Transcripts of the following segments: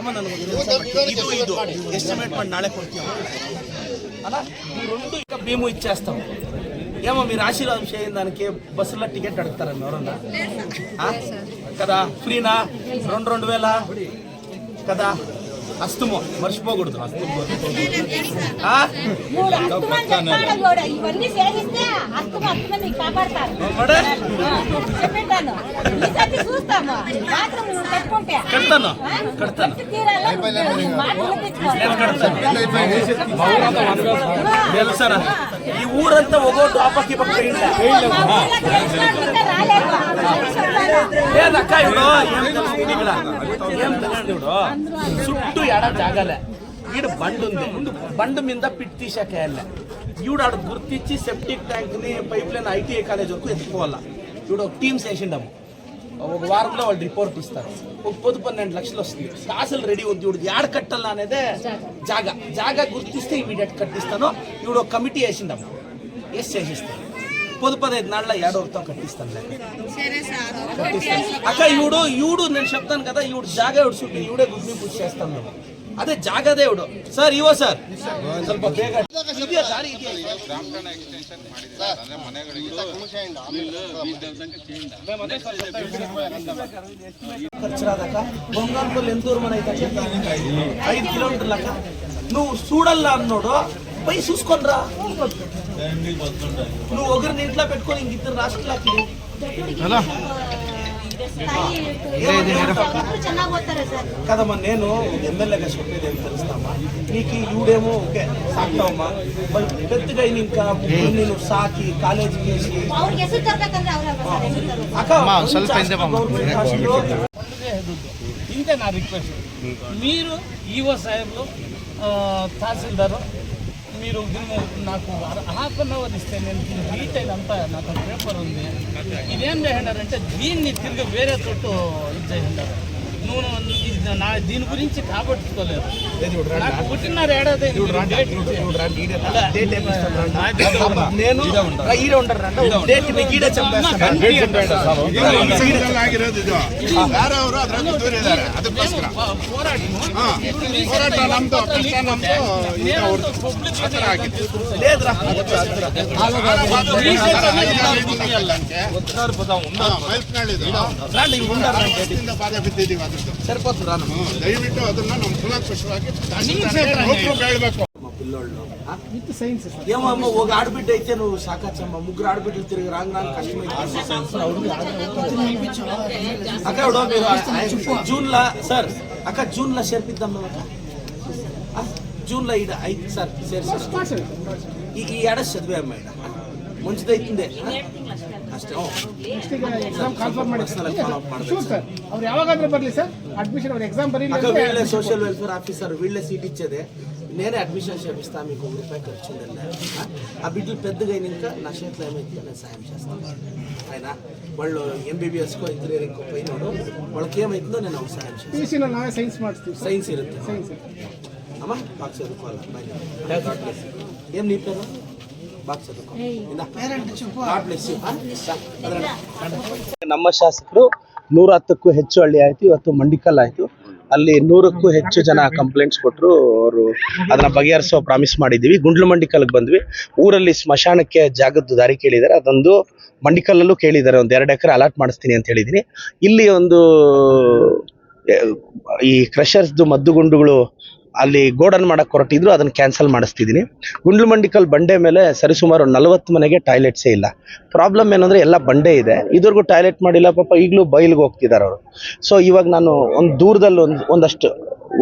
ಅಮ್ಮ ನನಗೆ ಇದು ಇದು ఎస్టిమేట్ ಮಾಡಿ ನಾಳೆ ಕೊಡ್ತೀವಿ అలా రెండు ఇక మేము ఇచ్చేస్తాం. ఏమో మీరు ఆశీర్వాదం చేయని దానికి బస్సులో టికెట్ అడుగుతారా ఎవరన్నా? కదా ఫ్రీనా? రెండు రెండు వేల? కదా? అస్తమో మర్చిపోకూడదు. ఇవన్నీ కడతాను. కడతాను. లేదు సార్. ఈ ఊరంతా ఒక్కో టాపకి లేదక్క ఇప్పుడు ఏం తెలుస్తుంది ఇక్కడ? ఏం తెలుస్తుంది ఇప్పుడు? చుట్టూ ఎడ జాగాలే. ఈడ బండి ఉంది. ముందు బండి మీద పిట్ తీసాక వెళ్ళా. ఈవిడ ఆడ గుర్తించి సెప్టిక్ ట్యాంక్ని పైప్ లైన్ ఐటీఐ కాలేజ్ వరకు ఎత్తుకోవాలా. ఈవిడ ఒక టీమ్ చేసిండము ఒక వారంలో వాళ్ళు రిపోర్ట్ ఇస్తారు. ఒక పొద్దు పన్నెండు లక్షలు వస్తుంది. కాసులు రెడీ ఉంది ఇవిడ యాడ కట్టాలా అనేదే జాగా. జాగా గుర్తిస్తే ఇమీడియట్ కట్టిస్తాను. ఇవిడ ఒక కమిటీ వేసిండము వేసి చేసిస్తాను. పొద్దు పదహైదు నాళ్ళ ఏడవతో కట్టిస్తాను. లేక అక్క ఈవిడు ఈవిడు నేను చెప్తాను కదా ఈవిడు జాగా ఇవిడు చుట్టూ ఈవిడే గుడ్ని పూజ చేస్తాను మేము అదే జాగదే ఇవిడు సార్ ఇవో సార్ ಸ್ವಲ್ಪ ಬೇಗ ಇದೆಯಾ ದಾರಿ ಇದೆಯಾ మేము అదే సార్ ఖర్చు రాదక్క బొంగాల్పల్లి ఎంత దూరం అయితే ఐదు కిలోమీటర్లు అక్క నువ్వు చూడల్లా అన్నోడు పోయి చూసుకొనిరా నువ్వు ఒకరిని ఇంట్లో పెట్టుకొని ఇంక ఇద్దరు రాష్ట్రాలకి ఎప్పుడు ಚೆನ್ನಾಗಿ ಓದ್ತಾರೆ ಸರ್ కదమ్మా నేను ఎమ్మెల్యేగా చెప్పేది ఏం తెలుస్తామా నీకు ఈవిడేమో ఓకే సాక్తావమ్మా మరి పెద్దగా అయిన ఇంకా ముగ్గురు నేను సాకి కాలేజీకి వేసి ಅವ್ರಿಗೆ ಹೆಸರು ತರ್ಬೇಕಂದ್ರೆ ಅವ್ರ ಸರ್ ಹೆಸರು ತರ್ಬೇಕು అక్క కొంచెం గవర్నమెంట్ హాస్టల్లో ఇంతే నా రిక్వెస్ట్ మీరు ఈవో సాహెబ్లు తహసీల్దారు మీరు నాకు హాఫ్ అన్ అవర్ ఇస్తే నేను డీటెయిల్ అంతా నాకు పేపర్ ఉంది. ఇదేం చేయండారంటే దీన్ని తిరిగి వేరే తోట ఇది చేయండారు. నువ్వు నా దీని గురించి కాబట్టుకోలేదు నాకు పుట్టినారు ఏడాది డేట్ నేను ఈడ ఉండరు డేట్ మీకు ఈడే చెప్పేస్తాను ಆಗಿರೋದು ಇದು ಯಾರವರು ಅದ್ರಲ್ಲಿ ದೂರಿದ್ದಾರೆ ಅದಕ್ಕೋಸ್ಕರ ಹಾ ಹೋರಾಟ ನಮ್ದು ಕಷ್ಟ ನಮ್ದು ಈಗ ಅವ್ರದ್ದು ಆ ಥರ ಆಗಿದೆ లేదురా ಮೈಲ್ಸ್ನಳ್ಳಿದು రండి ఇవి ఉండరు ಅವತ್ತಿಂದ ಬಾಧೆ ಬಿದ್ದಿದ್ದೀವಿ ಅದ್ರದ್ದು సరిపోతుంది రాను ಹ್ಮ್. ದಯವಿಟ್ಟು ಅದನ್ನ ನಮ್ಮ ಕುಲಕುಷವಾಗಿ ರೈತರು ಬೆಳಬೇಕು మా పిల్లోళ్ళు ఆ? ఏమో అమ్మ ఒక ఆడబిడ్డ అయితే నువ్వు సాకచ్చమ్మ ముగ్గురు ఆడబిడ్డలు తిరిగి రాంగ్ రాంగ్ కష్టమైంది అక్క ఎవడో మీరు జూన్ లా సార్ అక్క జూన్ లా చేర్పిద్దాం మేము అక్క ఆ? జూన్ లో ఈడ ఐదు సార్ ಸೇರ್ಸಿ ఈ ఈ ఏడాది చదివే అమ్మ ఈడ మంచిదైతుందే ಅಷ್ಟೇ ಎಕ್ಸಾಮ್ ಕಾನ್ಫರ್ಮ್ ಮಾಡಿ Personal ಆಗಿ follow up ಮಾಡ್ಬೇಕು ಶೂರ್ ಸರ್ ಅವ್ರು ಯಾವಾಗಾದ್ರೂ ಬರಲಿ ಸರ್ ಅಡ್ಮಿಷನ್ ಅವ್ರ ಎಕ್ಸಾಮ್ ಬರೀ ಸೋಷಿಯಲ್ ವೆಲ್ಫೇರ್ ಆಫೀಸರ್ ವೀಳೆ ಸೀಟ್ ಇಚ್ಛೆ ನೇರ ಅಡ್ಮಿಷನ್ ಶಾಮಿಸ್ತಾ ಮೀಕ ಒಂದು ರೂಪಾಯಿ ಖರ್ಚು ಇಲ್ಲ ಆ ಬಿಟ್ಲು ಪೆದ್ದಗೈ ನಿಂತ ನಾ ಶೇತ್ ಲೈಮ್ ಐತಿ ನಾ ಸಾಯಂ ಶಾಸ್ತ್ರ ಆಯ್ನಾ ಒಳ್ಳು ಎಂ ಬಿ ಬಿ ಎಸ್ ಕೋ ಪೈ ನೋಡು. ಒಳಕೇ ಮೈತ್ತು ನಾನು ಅವ್ರ ಸಾಯಂ ಶಾಸ್ತ್ರ ಪಿ ಸಿ ನಾನು ನಾವೇ ಸೈನ್ಸ್ ಮಾಡ್ತೀವಿ ಸೈನ್ಸ್ ಇರುತ್ತೆ. ಸೈನ್ಸ್ ಅಮ್ಮ ಬಾಕ್ಸ್ ಅದು ಕೋಲ್ಲ ಬೈ ಗಾಡ್ ಏನು ನೀ ಪೆದ ಬಾಕ್ಸ್ ಅದು ಕೋ ಇಂದ ಪೇರೆಂಟ್ ಚೋ ಗಾಡ್ ಬ್ಲೆಸ್ ನಮ್ಮ ಶಾಸಕರು ನೂರ ಹತ್ತಕ್ಕೂ ಹೆಚ್ಚು ಹಳ್ಳಿ ಆಯ್ತು, ಇವತ್ತು ಮಂಡಿಕಲ್ ಆಯ್ತು. ಅಲ್ಲಿ ನೂರಕ್ಕೂ ಹೆಚ್ಚು ಜನ ಕಂಪ್ಲೇಂಟ್ಸ್ ಕೊಟ್ಟರು ಅವರು ಅದನ್ನ ಬಗೆಹರಿಸೋ ಪ್ರಾಮಿಸ್ ಮಾಡಿದ್ದೀವಿ. ಗುಂಡ್ಲು ಮಂಡಿಕಲ್ಗೆ ಬಂದ್ವಿ. ಊರಲ್ಲಿ ಸ್ಮಶಾನಕ್ಕೆ ಜಾಗದ್ದು ದಾರಿ ಕೇಳಿದ್ದಾರೆ ಅದೊಂದು ಮಂಡಿಕಲ್ಲಲ್ಲೂ ಕೇಳಿದ್ದಾರೆ ಒಂದು ಎರಡು ಎಕರೆ ಅಲಾಟ್ ಮಾಡಿಸ್ತೀನಿ ಅಂತ ಹೇಳಿದ್ದೀನಿ ಇಲ್ಲಿ ಒಂದು ಈ ಕ್ರಷರ್ಸ್ದು ಮದ್ದುಗುಂಡುಗಳು ಅಲ್ಲಿ ಗೋಡನ್ ಮಾಡಕ್ಕೆ ಹೊರಟಿದ್ರು, ಅದನ್ನ ಕ್ಯಾನ್ಸಲ್ ಮಾಡಿಸ್ತಿದ್ದೀನಿ ಗುಂಡ್ಲು ಮಂಡಿಕಲ್ ಬಂಡೆ ಮೇಲೆ ಸರಿಸುಮಾರು ನಲವತ್ತು ಮನೆಗೆ ಟಾಯ್ಲೆಟ್ಸೇ ಇಲ್ಲ. ಪ್ರಾಬ್ಲಮ್ ಏನಂದ್ರೆ ಎಲ್ಲ ಬಂಡೆ ಇದೆ. ಇದುವರೆಗೂ ಟಾಯ್ಲೆಟ್ ಮಾಡಿಲ್ಲ, ಪಾಪ ಈಗಲೂ ಬೈಲ್ಗೆ ಹೋಗ್ತಿದ್ದಾರೆ ಅವರು. ಸೊ ಇವಾಗ ನಾನು ಒಂದು ದೂರದಲ್ಲಿ ಒಂದು, ಒಂದಷ್ಟು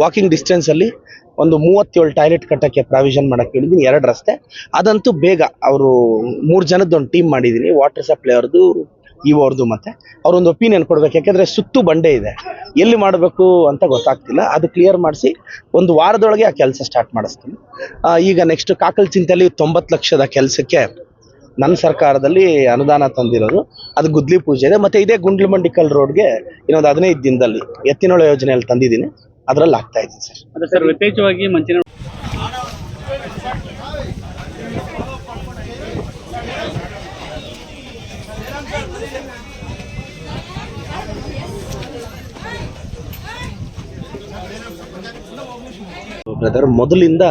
ವಾಕಿಂಗ್ ಡಿಸ್ಟೆನ್ಸಲ್ಲಿ ಒಂದು ಮೂವತ್ತೇಳು ಟಾಯ್ಲೆಟ್ ಕಟ್ಟಕ್ಕೆ ಪ್ರಾವಿಷನ್ ಮಾಡಕ್ಕೆ ಹೇಳಿದ್ದೀನಿ ಎರಡು ರಸ್ತೆ. ಅದಂತೂ ಬೇಗ, ಅವರು ಮೂರು ಜನದ್ದು ಒಂದು ಟೀಮ್ ಮಾಡಿದ್ದೀನಿ ವಾಟರ್ ಸಪ್ಲೈ ಅವ್ರದ್ದು ಇವು ಅವ್ರದ್ದು ಮತ್ತೆ. ಅವರೊಂದು ಒಪಿನಿಯನ್ ಕೊಡ್ಬೇಕು. ಯಾಕೆಂದ್ರೆ ಸುತ್ತು ಬಂಡೆ ಇದೆ. ಎಲ್ಲಿ ಮಾಡಬೇಕು ಅಂತ ಗೊತ್ತಾಗ್ತಿಲ್ಲ. ಅದು ಕ್ಲಿಯರ್ ಮಾಡಿಸಿ ಒಂದು ವಾರದೊಳಗೆ ಆ ಕೆಲಸ ಸ್ಟಾರ್ಟ್ ಮಾಡಿಸ್ತೀನಿ. ಈಗ ನೆಕ್ಸ್ಟ್ ಕಾಕಲ್ ಚಿಂತೆಯಲ್ಲಿ ತೊಂಬತ್ತು ಲಕ್ಷದ ಕೆಲಸಕ್ಕೆ ನನ್ನ ಸರ್ಕಾರದಲ್ಲಿ ಅನುದಾನ ತಂದಿರೋದು. ಅದು ಗುದ್ಲಿ ಪೂಜೆ ಇದೆ. ಮತ್ತೆ ಇದೇ ಗುಂಡ್ಲುಮಂಡಿಕಲ್ ರೋಡ್ಗೆ ಇನ್ನೊಂದು ಹದಿನೈದು ದಿನದಲ್ಲಿ ಎತ್ತಿನೊಳ ಯೋಜನೆಯಲ್ಲಿ ತಂದಿದ್ದೀನಿ. ಅದರಲ್ಲಿ ಆಗ್ತಾ ಇದ್ದೀನಿ ಸರ್. ಸರ್, ಯಥೇಚ್ಛವಾಗಿ ಮಂಚಿನ ಬ್ರದರ್, ಮೊದಲಿಂದ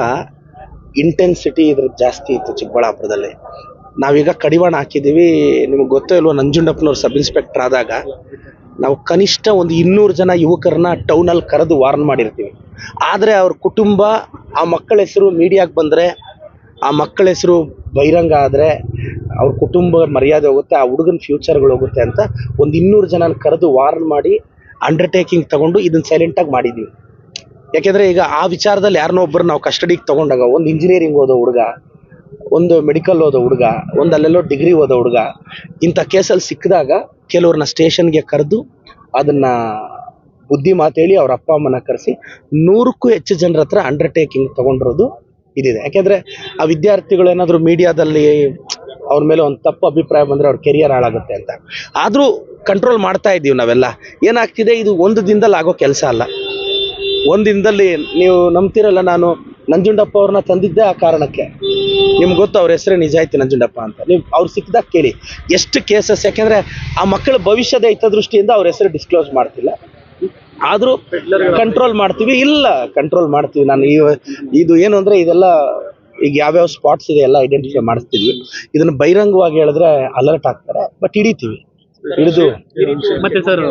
ಇಂಟೆನ್ಸಿಟಿ ಇದ್ರ ಜಾಸ್ತಿ ಇತ್ತು ಚಿಕ್ಕಬಳ್ಳಾಪುರದಲ್ಲಿ. ನಾವೀಗ ಕಡಿವಾಣ ಹಾಕಿದ್ದೀವಿ. ನಿಮಗೆ ಗೊತ್ತೇ ಇಲ್ವೋ, ನಂಜುಂಡಪ್ಪನವ್ರು ಸಬ್ ಇನ್ಸ್ಪೆಕ್ಟರ್ ಆದಾಗ ನಾವು ಕನಿಷ್ಠ ಒಂದು ಇನ್ನೂರು ಜನ ಯುವಕರನ್ನ ಟೌನಲ್ಲಿ ಕರೆದು ವಾರ್ನ್ ಮಾಡಿರ್ತೀವಿ. ಆದರೆ ಅವ್ರ ಕುಟುಂಬ, ಆ ಮಕ್ಕಳ ಹೆಸರು ಮೀಡಿಯಾಗೆ ಬಂದರೆ, ಆ ಮಕ್ಕಳ ಹೆಸರು ಬಹಿರಂಗ ಆದರೆ, ಅವ್ರ ಕುಟುಂಬ ಮರ್ಯಾದೆ ಹೋಗುತ್ತೆ, ಆ ಹುಡುಗನ ಫ್ಯೂಚರ್ಗಳು ಹೋಗುತ್ತೆ ಅಂತ ಒಂದು ಇನ್ನೂರು ಜನನ ಕರೆದು ವಾರ್ನ್ ಮಾಡಿ ಅಂಡರ್ಟೇಕಿಂಗ್ ತಗೊಂಡು ಇದನ್ನ ಸೈಲೆಂಟಾಗಿ ಮಾಡಿದ್ದೀವಿ. ಯಾಕೆಂದರೆ ಈಗ ಆ ವಿಚಾರದಲ್ಲಿ ಯಾರನ್ನೋ ಒಬ್ಬರು ನಾವು ಕಸ್ಟಡಿಗೆ ತಗೊಂಡಾಗ, ಒಂದು ಇಂಜಿನಿಯರಿಂಗ್ ಓದೋ ಹುಡುಗ, ಒಂದು ಮೆಡಿಕಲ್ ಓದೋ ಹುಡುಗ, ಒಂದು ಅಲ್ಲೆಲ್ಲೋ ಡಿಗ್ರಿ ಓದೋ ಹುಡುಗ, ಇಂಥ ಕೇಸಲ್ಲಿ ಸಿಕ್ಕಿದಾಗ ಕೆಲವ್ರನ್ನ ಸ್ಟೇಷನ್ಗೆ ಕರೆದು ಅದನ್ನ ಬುದ್ಧಿ ಮಾತೇಳಿ ಅವ್ರ ಅಪ್ಪ ಅಮ್ಮನ ಕರೆಸಿ ನೂರಕ್ಕೂ ಹೆಚ್ಚು ಜನರ ಹತ್ರ ಅಂಡರ್ಟೇಕಿಂಗ್ ತಗೊಂಡಿರೋದು ಇದಿದೆ. ಯಾಕೆಂದ್ರೆ ಆ ವಿದ್ಯಾರ್ಥಿಗಳು ಏನಾದರೂ ಮೀಡಿಯಾದಲ್ಲಿ ಅವ್ರ ಮೇಲೆ ಒಂದು ತಪ್ಪು ಅಭಿಪ್ರಾಯ ಬಂದರೆ ಅವ್ರ ಕೆರಿಯರ್ ಹಾಳಾಗುತ್ತೆ ಅಂತ. ಆದರೂ ಕಂಟ್ರೋಲ್ ಮಾಡ್ತಾ ಇದ್ದೀವಿ ನಾವೆಲ್ಲ. ಏನಾಗ್ತಿದೆ, ಇದು ಒಂದು ದಿನದಲ್ಲಿ ಆಗೋ ಕೆಲಸ ಅಲ್ಲ. ಒಂದು ದಿನದಲ್ಲಿ ನೀವು ನಂಬ್ತಿರಲ್ಲ, ನಾನು ನಂಜುಂಡಪ್ಪ ಅವ್ರನ್ನ ತಂದಿದ್ದೆ ಆ ಕಾರಣಕ್ಕೆ. ನಿಮ್ಗೆ ಗೊತ್ತು, ಅವ್ರ ಹೆಸರೇ ಆಯ್ತು ನಂಜುಂಡಪ್ಪ ಅಂತ. ನೀವು ಅವ್ರು ಸಿಕ್ಕಿದಾಗ ಕೇಳಿ. ಎಷ್ಟು ಕೇಸಸ್ ಯಾಕೆಂದರೆ ಆ ಮಕ್ಕಳ ಭವಿಷ್ಯದ ಹಿತದೃಷ್ಟಿಯಿಂದ ಅವ್ರ ಹೆಸರು ಡಿಸ್ಕ್ಲೋಸ್ ಮಾಡ್ತಿಲ್ಲ. ಆದರೂ ಕಂಟ್ರೋಲ್ ಮಾಡ್ತೀವಿ. ಇಲ್ಲ ಕಂಟ್ರೋಲ್ ಮಾಡ್ತೀವಿ. ನಾನು ಈ ಇದು ಏನು ಅಂದರೆ ಇದೆಲ್ಲ ಈಗ ಯಾವ್ಯಾವ ಸ್ಪಾಟ್ಸ್ ಇದೆ ಎಲ್ಲ ಐಡೆಂಟಿಫೈ ಮಾಡಿಸ್ತಿದ್ವಿ ಇದನ್ನು ಬಹಿರಂಗವಾಗಿ ಹೇಳಿದ್ರೆ ಅಲರ್ಟ್ ಆಗ್ತಾರೆ ಬಟ್ ಹಿಡಿತೀವಿ. ಹಿಡಿದು. ಮತ್ತೆ ಸರ್